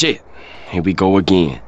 shit. Here we go again.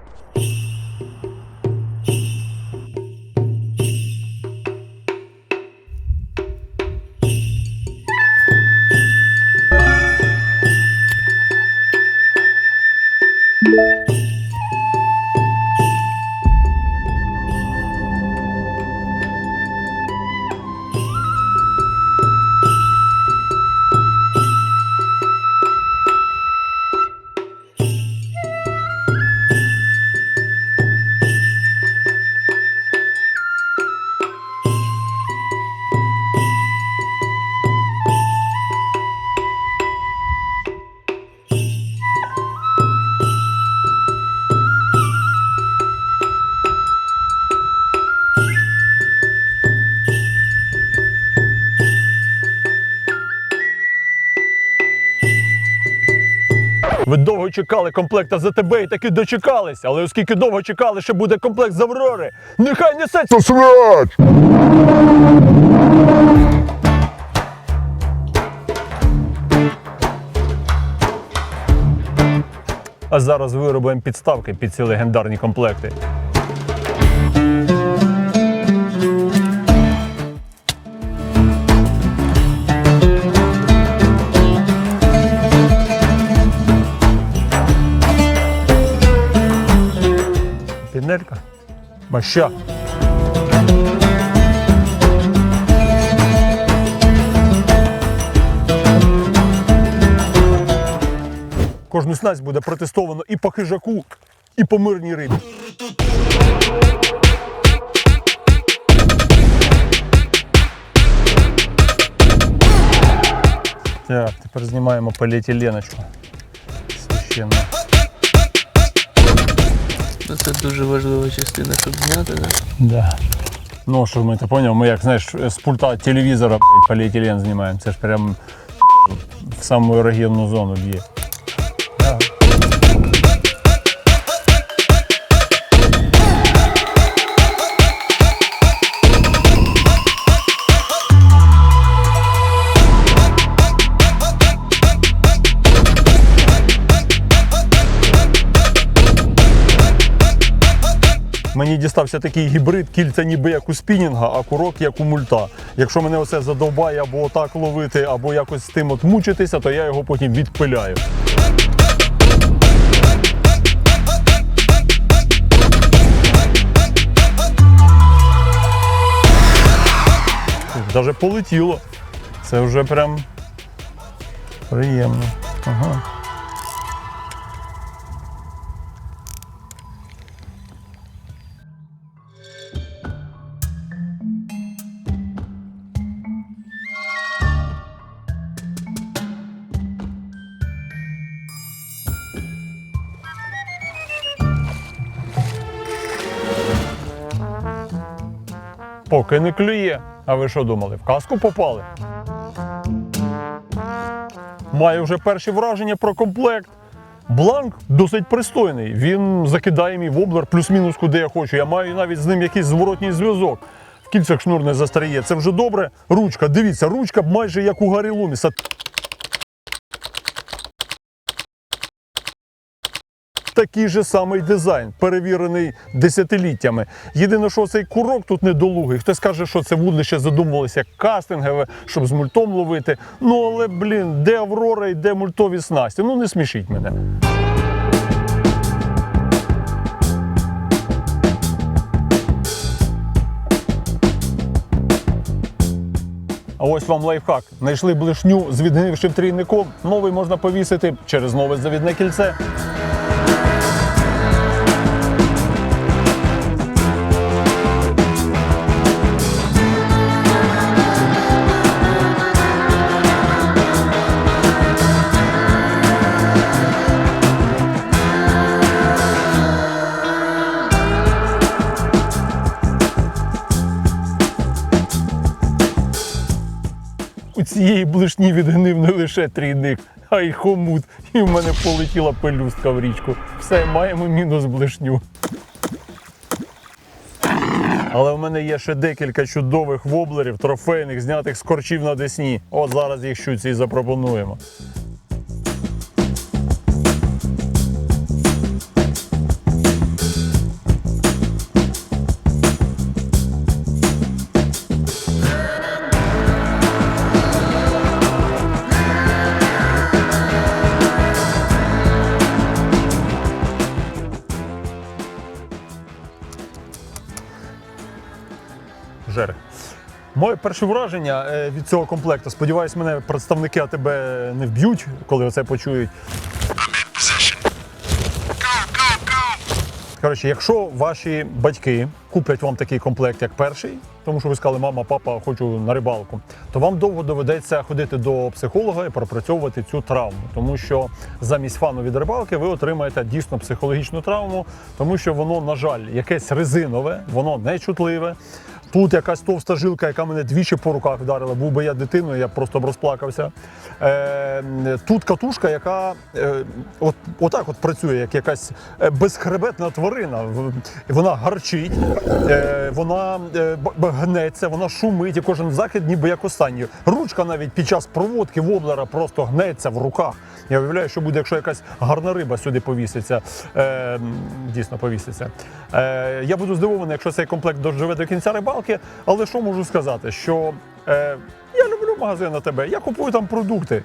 Ви комплекта чекали тебе і таки дочекались, але оскільки довго чекали, що буде комплект з Аврори, нехай несеться срач! А зараз виробимо підставки під ці легендарні комплекти. Маща. Кожну снасть буде протестовано і по хижаку, і по мирній рибі. Так, тепер знімаємо поліетиленочку. Священно. Ну, Це дуже важлива частина, щоб зняти. так? Да. Ну, що ми, ти поняв, ми як знаєш, з пульта телевізора поліетилен знімаємо. Це ж прям в саму ерогенну зону б'є. Мені дістався такий гібрид, кільця ніби як у спінінга, а курок як у мульта. Якщо мене оце задовбає або отак ловити, або якось з тим от мучитися, то я його потім відпиляю. Даже полетіло. Це вже прям приємно. Ага. Поки не клює. А ви що думали? В казку попали? Маю вже перші враження про комплект. Бланк досить пристойний. Він закидає мій воблер плюс-мінус куди я хочу. Я маю навіть з ним якийсь зворотній зв'язок. В кільцях шнур не застряє. Це вже добре. Ручка, дивіться, ручка майже як у Гаррі Луміса. Такий же самий дизайн, перевірений десятиліттями. Єдине, що цей курок тут недолугий. Хтось каже, що це вудлище задумувалося як кастингове, щоб з мультом ловити. Ну але блін, де Аврора і де мультові снасті? Ну не смішіть мене. А ось вам лайфхак. Знайшли блишню з відгнившим трійником. Новий можна повісити через нове завідне кільце. Цієї блишні відгнив не лише трійник, а й хомут. І в мене полетіла пелюстка в річку. Все, маємо мінус блишню. Але в мене є ще декілька чудових воблерів, трофейних, знятих з корчів на десні. От зараз їх щуці і запропонуємо. Моє перше враження е, від цього комплекту. Сподіваюсь, мене представники АТБ не вб'ють, коли це почують. Коротше, якщо ваші батьки куплять вам такий комплект, як перший, тому що ви сказали, мама, папа, хочу на рибалку, то вам довго доведеться ходити до психолога і пропрацьовувати цю травму, тому що замість фану від рибалки ви отримаєте дійсно психологічну травму, тому що воно, на жаль, якесь резинове, воно нечутливе. Тут якась товста жилка, яка мене двічі по руках вдарила. Був би я дитиною, я просто б розплакався. Е, тут катушка, яка е, от, отак от працює, як якась е, безхребетна тварина. Вона гарчить, е, вона е, гнеться, вона шумить, і кожен захід ніби як останній. Ручка навіть під час проводки воблера просто гнеться в руках. Я уявляю, що буде, якщо якась гарна риба сюди повіситься. Е, дійсно повіситься. Е, я буду здивований, якщо цей комплект доживе до кінця рибалки. Але що можу сказати? Що е, я люблю магазин на тебе, я купую там продукти.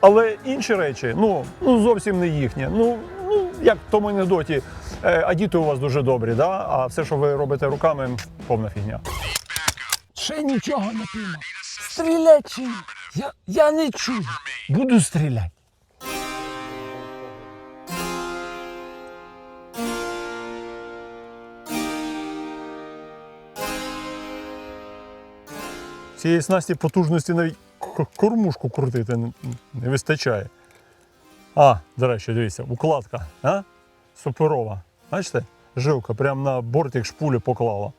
Але інші речі, ну, ну зовсім не їхні. Ну, ну як в тому анекдоті, е, а діти у вас дуже добрі, да? а все, що ви робите руками, повна фігня. Ще нічого не піймав. Стрілять чи? Я, я не чую. Буду стріляти. Цієї снасті потужності навіть кормушку крутити не, вистачає. А, до речі, дивіться, укладка, а? Суперова. Бачите? Жилка прямо на бортик шпулі поклала.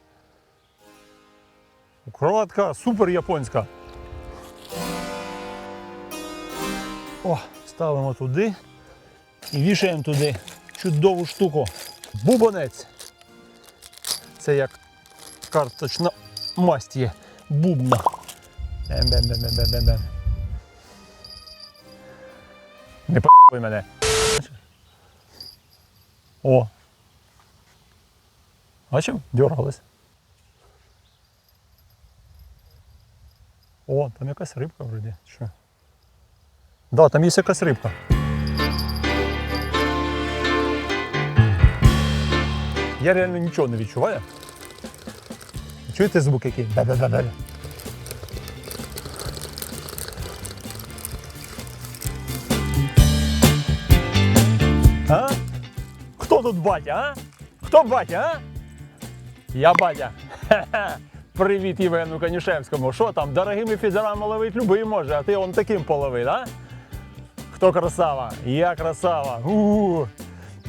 Укладка супер японська. О, ставимо туди і вішаємо туди чудову штуку. Бубонець. Це як карточна масть є. Бубна. Бем-бем-бем-бем-бем-бем. Не по***й мене. О. Бачив? Дергались. О, там якась рибка вроді. Що? Да, там є якась рибка. Я реально нічого не відчуваю. Чуєте звук який? Бе-бе-бе-бе. Батя, а? Хто батя, а? Я батя. Хе-хе. Привіт Євгену Канішевському. Що там, дорогими фідерами ловить любий може, а ти он таким половий, да? Хто красава? Я красава. У-у-у.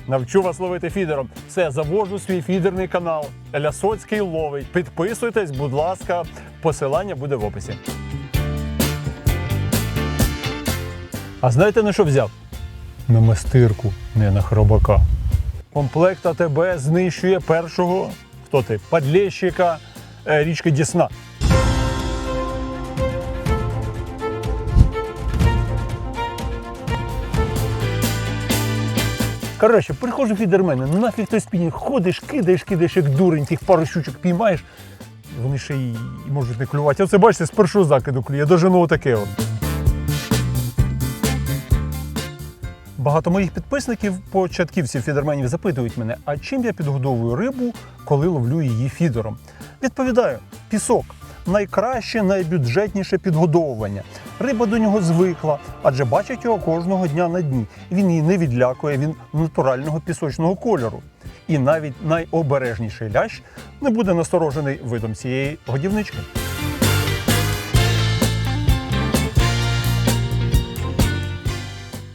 Навчу вас ловити фідером. Все, завожу свій фідерний канал. Лясоцький ловить. Підписуйтесь, будь ласка, посилання буде в описі. А знаєте на що взяв? На мастирку, не на хробака. Комплект АТБ знищує першого, хто ти? Подлєщика е, річки Дісна. Коротше, приходжу фідермени, ну нафіг той спінінг, ходиш, кидаєш, кидаєш, як дурень, тих пару щучок піймаєш. Вони ще й можуть не клювати. Оце бачите, з першого закиду клює, дожену отаке. От. Багато моїх підписників, початківців фідерменів, запитують мене, а чим я підгодовую рибу, коли ловлю її фідером? Відповідаю: пісок найкраще, найбюджетніше підгодовування. Риба до нього звикла, адже бачить його кожного дня на дні. Він її не відлякує, він натурального пісочного кольору. І навіть найобережніший лящ не буде насторожений видом цієї годівнички.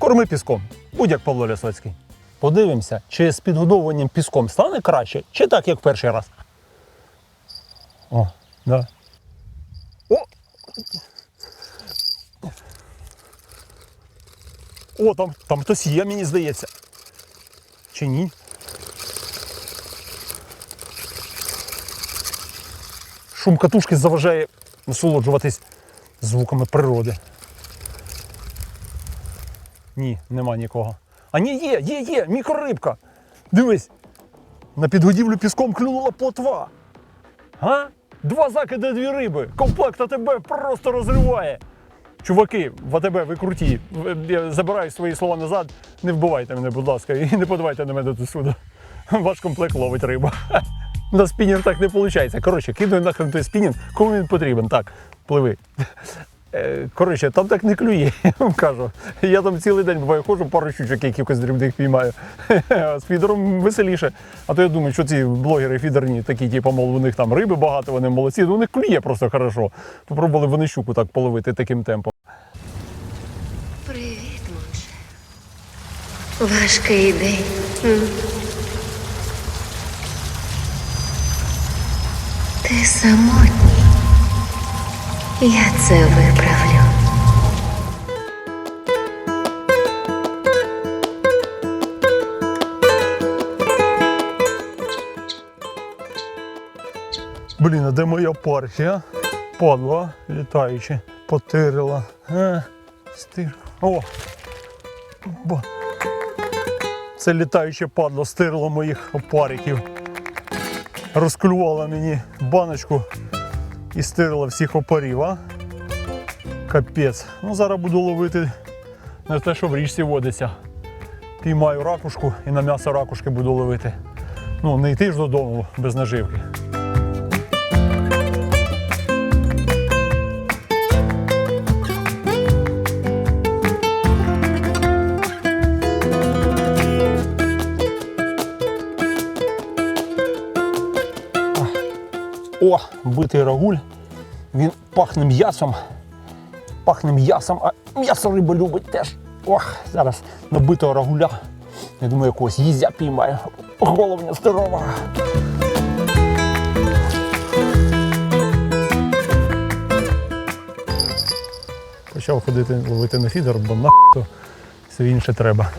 Корми піском, будь-як Павло Лясоцький. Подивимося, чи з підгодовуванням піском стане краще, чи так, як перший раз. О, да. О! О, там, там хтось є, мені здається. Чи ні? Шум катушки заважає насолоджуватись звуками природи. Ні, нема нікого. А ні, є, є, є, мікрорибка. Дивись. На підгодівлю піском клюнула плотва. А? Два закиди, дві риби. Комплект АТБ просто розриває. Чуваки, в АТБ, ви круті. Я забираю свої слова назад. Не вбивайте мене, будь ласка, і не подавайте на мене до суду. Ваш комплект ловить риба. На спінінг так не виходить. Коротше, кидаю нахрен той спінінг, кому він потрібен. Так, пливи. Е, Коротше, там так не клює, я вам кажу. Я там цілий день буває ходжу, пару щучок якихось дрібних піймаю. З фідером веселіше. А то я думаю, що ці блогери фідерні такі, типу, мол, у них там риби багато, вони молодці. Ну, у них клює просто хорошо. Попробували вони щуку так половити таким темпом. Привіт, Може. Важкий день. Ти самотній. Я це виправлю. Блін, а де моя партія? Падла, літаючи, потирила. А, стир. О! Ба. Це літаюче падло стирло моїх опариків. Розклювала мені баночку і стирила всіх опорів? Капець. Ну зараз буду ловити на те, що в річці водиться. Піймаю ракушку і на м'ясо ракушки буду ловити. Ну, не йти ж додому без наживки. О, битий рагуль. Він пахне м'ясом. Пахне м'ясом, а м'ясо риба любить теж. Ох, зараз набитого рагуля. Я думаю, якогось їздя піймаю. Головня здорова. Почав ходити ловити на фідер, бо нахуй то все інше треба.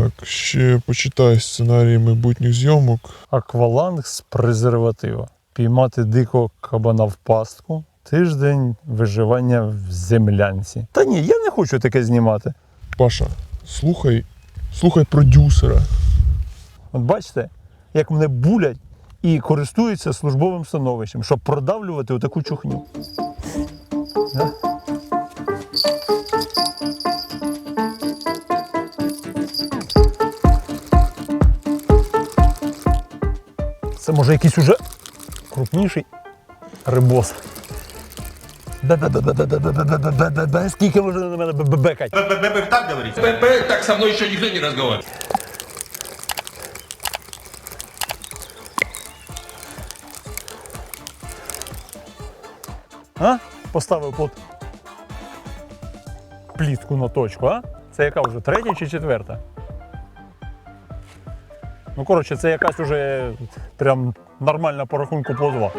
Так, ще почитай сценарії майбутніх зйомок. Акваланг з презерватива. Піймати дикого кабана в пастку. Тиждень виживання в землянці. Та ні, я не хочу таке знімати. Паша, слухай, слухай продюсера. От бачите, як мене булять і користуються службовим становищем, щоб продавлювати отаку чухню. Да? Це може якийсь уже крупніший рибос. Скільки можна на мене бебекать? Бебек так говорить. Бебек так со мною ще ніхто не разговаривает. А? Поставив под плітку на точку, а? Це яка вже третя чи четверта? Ну, коротше, це якась уже прям нормальна по рахунку плодова.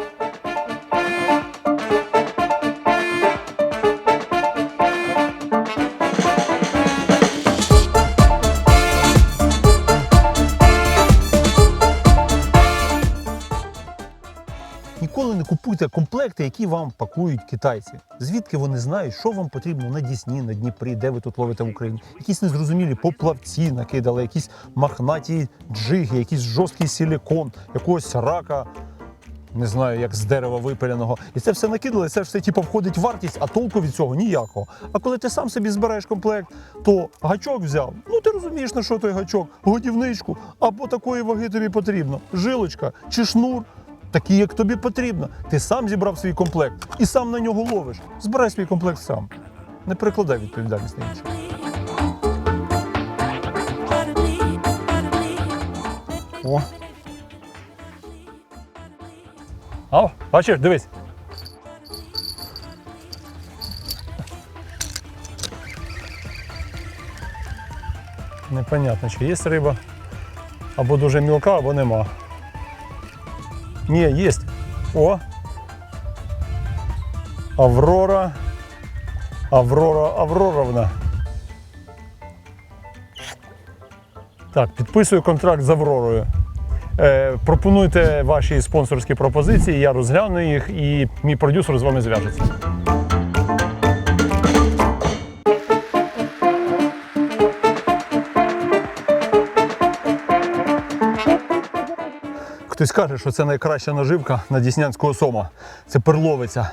Ніколи не купуйте комплекти, які вам пакують китайці. Звідки вони знають, що вам потрібно на Дісні, на Дніпрі, де ви тут ловите в Україні? Якісь незрозумілі поплавці накидали, якісь махнаті джиги, якийсь жорсткий силікон, якогось рака. Не знаю, як з дерева випиляного. І це все накидали, це все типу, входить в вартість, а толку від цього ніякого. А коли ти сам собі збираєш комплект, то гачок взяв. Ну ти розумієш, на що той гачок, годівничку, або такої ваги тобі потрібно. Жилочка чи шнур. Такі, як тобі потрібно. Ти сам зібрав свій комплект і сам на нього ловиш. Збирай свій комплект сам. Не перекладай відповідальність на інших. О. О, бачиш, дивись. Непонятно, чи є риба. Або дуже мілка, або нема. Ні, є. О. Аврора. Аврора Авроровна. Так, підписую контракт з Авророю. Е, пропонуйте ваші спонсорські пропозиції, я розгляну їх і мій продюсер з вами зв'яжеться. Хтось каже, що це найкраща наживка на Діснянського сома. Це перловиця.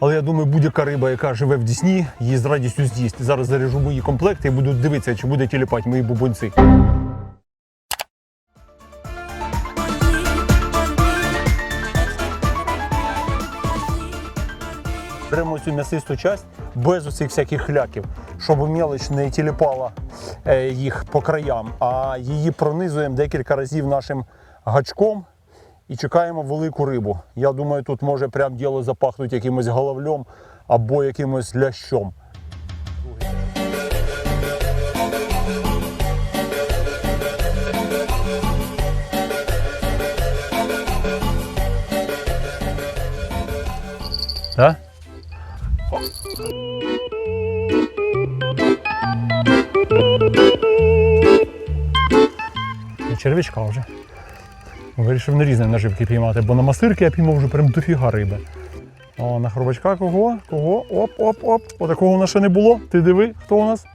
Але я думаю, будь-яка риба, яка живе в Дісні, її з радістю з'їсть. Зараз заряжу мої комплекти і буду дивитися, чи буде тіліпати мої бубонці. Беремо цю м'ясисту часть без усіх всяких хляків, щоб мелоч не тіліпала е, їх по краям, а її пронизуємо декілька разів нашим гачком і чекаємо велику рибу. Я думаю, тут може прям діло запахнути якимось головлем або якимось лящом. І червячка вже. Вирішив на різні наживки піймати, бо на мастирки я піймав вже прям дофіга риби. О, на хробачка кого? Кого? Оп-оп-оп. Отакого у нас ще не було. Ти диви, хто у нас?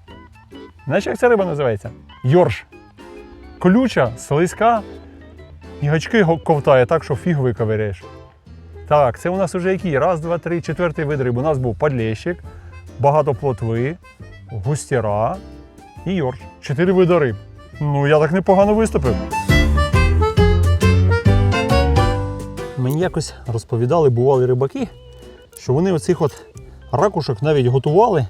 Знаєш, як ця риба називається? Йорш. Колюча, слизька. І гачки ковтає так, що фіг виковиряєш. Так, це у нас вже який? Раз, два, три, четвертий вид риб. У нас був подлещик, багато плотви, густіра і йорш. Чотири види риб. Ну, я так непогано виступив. Мені якось розповідали, бували рибаки, що вони оцих от ракушок навіть готували.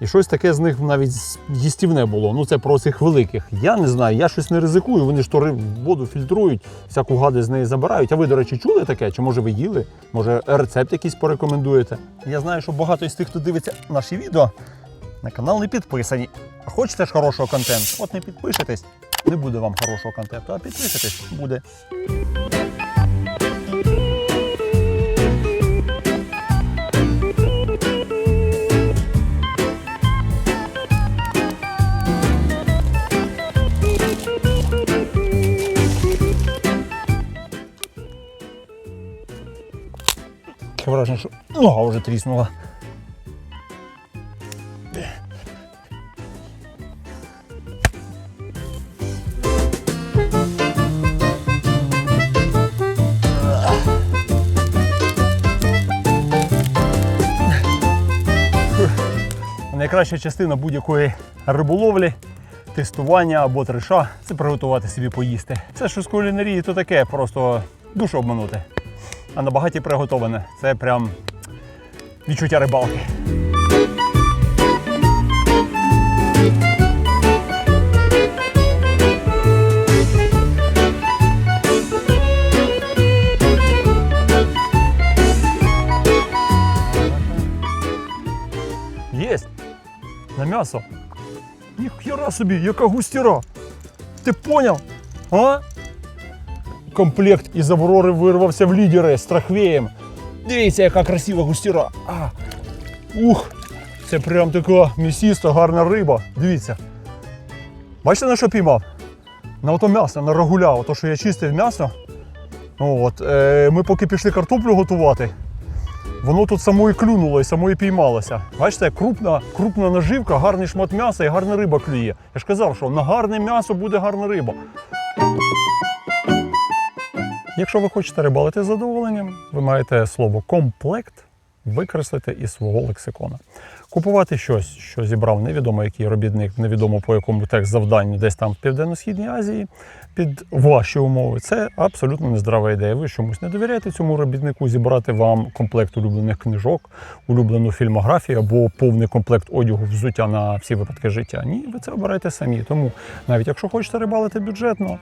І щось таке з них навіть їстівне було. Ну це про цих великих. Я не знаю, я щось не ризикую. Вони ж то воду фільтрують, всяку гади з неї забирають. А ви, до речі, чули таке? Чи може ви їли? Може рецепт якийсь порекомендуєте? Я знаю, що багато із тих, хто дивиться наші відео, на канал не підписані. А хочете ж хорошого контенту? От не підпишетесь, не буде вам хорошого контенту, а підпишетесь буде. Враження, що нога вже тріснула. Найкраща частина будь-якої риболовлі, тестування або триша це приготувати собі поїсти. Це що з кулінарії, то таке, просто душу обманути. А на багаті приготоване це прям відчуття рибалки. Єсть! На м'ясо. Ніхера собі, яка густіра. Ти поняв? А? Комплект із Аврори вирвався в лідери з трахвеєм. Дивіться, яка красива густіра. А. Ух! Це прям така м'ясіста, гарна риба. Дивіться. Бачите, на що піймав? На ото м'ясо, на рагуля, ото що я чистив м'ясо. От, е, ми поки пішли картоплю готувати, воно тут само і клюнуло і само і піймалося. Бачите, крупна, крупна наживка, гарний шмат м'яса і гарна риба клює. Я ж казав, що на гарне м'ясо буде гарна риба. Якщо ви хочете рибалити з задоволенням, ви маєте слово комплект викреслити із свого лексикона. Купувати щось, що зібрав невідомо який робітник, невідомо по якому текст завданню, десь там в Південно-Східній Азії, під ваші умови, це абсолютно нездрава ідея. Ви чомусь не довіряєте цьому робітнику зібрати вам комплект улюблених книжок, улюблену фільмографію або повний комплект одягу взуття на всі випадки життя. Ні, ви це обираєте самі. Тому навіть якщо хочете рибалити бюджетно,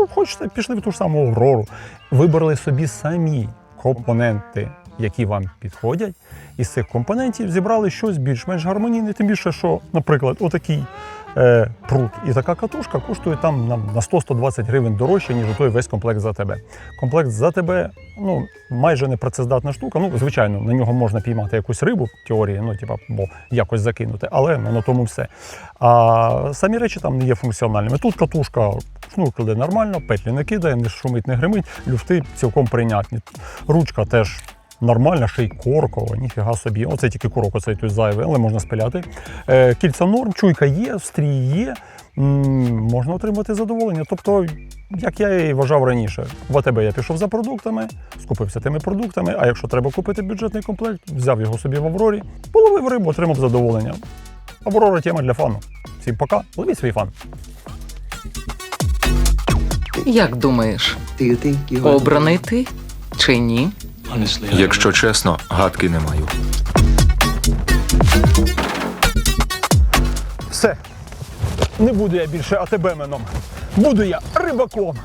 ну хочете, пішли в ту ж саму Аврору, вибрали собі самі компоненти, які вам підходять. Із цих компонентів зібрали щось більш-менш гармонійне, тим більше, що, наприклад, отакий е, прут і така катушка коштує там на, на 100-120 гривень дорожче, ніж той весь комплект за тебе. Комплект за тебе ну, майже непрацездатна штука. Ну, звичайно, на нього можна піймати якусь рибу в теорії, ну, типа, бо якось закинути, але ну, на тому все. А самі речі там не є функціональними. Тут катушка шнуркли нормально, петлі не кидає, не шумить, не гримить, люфти цілком прийнятні. Ручка теж нормальна, ще й коркова, ніфіга собі. Оце тільки курок, оцей тут зайвий, але можна спиляти. Е, кільця норм, чуйка є, стрій є. М, можна отримати задоволення. Тобто як я і вважав раніше. В АТБ я пішов за продуктами, скупився тими продуктами, а якщо треба купити бюджетний комплект, взяв його собі в Аврорі, половив рибу, отримав задоволення. Аврора тема для фану. Всім пока, ловіть свій фан. Як думаєш, обраний ти чи ні? Якщо чесно, гадки не маю. Все. Не буду я більше АТБ-меном. Буду я рибаком.